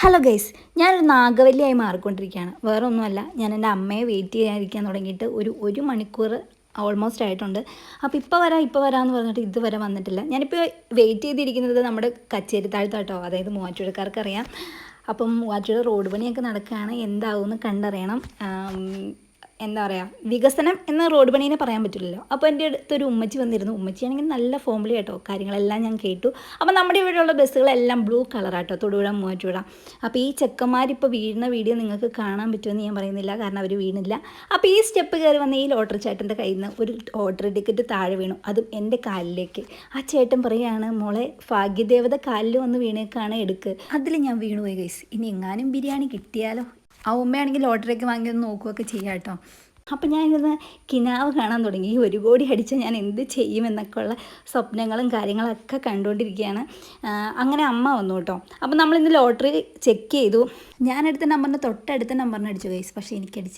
Hello guys ഞാനൊരു നാഗവല്ലിയായി മാറിക്കൊണ്ടിരിക്കുകയാണ്. വേറെ ഒന്നുമല്ല ഞാൻ എന്റെ അമ്മയെ വെയിറ്റ് ചെയ്യാതിരിക്കാൻ തുടങ്ങിയിട്ട് ഒരു ഒരു മണിക്കൂർ ഓൾമോസ്റ്റ് ആയിട്ടുണ്ട്. അപ്പോൾ ഇപ്പോൾ വരാം ഇപ്പോൾ വരാമെന്ന് പറഞ്ഞിട്ട് ഇതുവരെ വന്നിട്ടില്ല. ഞാനിപ്പോൾ വെയിറ്റ് ചെയ്തിരിക്കുന്നത് നമ്മുടെ കച്ചേരി താഴ്ത്താട്ടോ അതായത് മൂവാറ്റുപുഴക്കാർക്ക് അറിയാം അപ്പം മൂവാറ്റുപുഴ റോഡ് പണിയൊക്കെ നടക്കുകയാണ്. എന്താവുമെന്ന് കണ്ടറിയണം. എന്താ പറയുക വികസനം എന്ന റോഡ് പണീനെ പറയാൻ പറ്റില്ലല്ലോ. അപ്പോൾ എന്റെ അടുത്തൊരു ഉമ്മച്ചി വന്നിരുന്നു. ഉമ്മച്ചിയാണെങ്കിൽ നല്ല ഫോമിലി കേട്ടോ കാര്യങ്ങളെല്ലാം ഞാൻ കേട്ടു. അപ്പോൾ നമ്മുടെ ഇവിടെയുള്ള ബസ്സുകളെല്ലാം ബ്ലൂ കളറാട്ടോ. തൊടുപുഴ മൂവാറ്റുപുഴ. അപ്പോൾ ഈ ചെക്കന്മാരിപ്പോൾ വീഴുന്ന വീഡിയോ നിങ്ങൾക്ക് കാണാൻ പറ്റുമെന്ന് ഞാൻ പറയുന്നില്ല. കാരണം അവർ വീണില്ല. അപ്പോൾ ഈ സ്റ്റെപ്പ് കയറി വന്ന ഈ ലോട്ടറി ചേട്ടന്റെ കയ്യിൽ നിന്ന് ഒരു ലോട്ടറി ടിക്കറ്റ് താഴെ വീണു. അതും എന്റെ കാലിലേക്ക്. ആ ചേട്ടൻ പറയുകയാണ് മോളെ ഭാഗ്യദേവത കാലിൽ വന്ന് വീണേക്കാണ് എടുക്ക്. അതിൽ ഞാൻ വീണുപോയി ഗൈസ് ഇനി എങ്ങാനും ബിരിയാണി കിട്ടിയാലോ? ആ ഉമ്മയാണെങ്കിൽ ലോട്ടറിയൊക്കെ വാങ്ങി ഒന്ന് നോക്കുകയൊക്കെ ചെയ്യാം കേട്ടോ. അപ്പം ഞാനിന്ന് കിനാവ് കാണാൻ തുടങ്ങി. ഒരു കോടി അടിച്ചാൽ ഞാൻ എന്ത് ചെയ്യുമെന്നൊക്കെ ഉള്ള സ്വപ്നങ്ങളും കാര്യങ്ങളൊക്കെ കണ്ടുകൊണ്ടിരിക്കുകയാണ്. അങ്ങനെ അമ്മ വന്നു കേട്ടോ. അപ്പം നമ്മളിന്ന് ലോട്ടറി ചെക്ക് ചെയ്തു. ഞാനെടുത്ത നമ്പറിന് തൊട്ടടുത്ത നമ്പറിന് അടിച്ചു ഗൈസ് പക്ഷേ എനിക്ക് എനിക്കടിച്ചില്ല.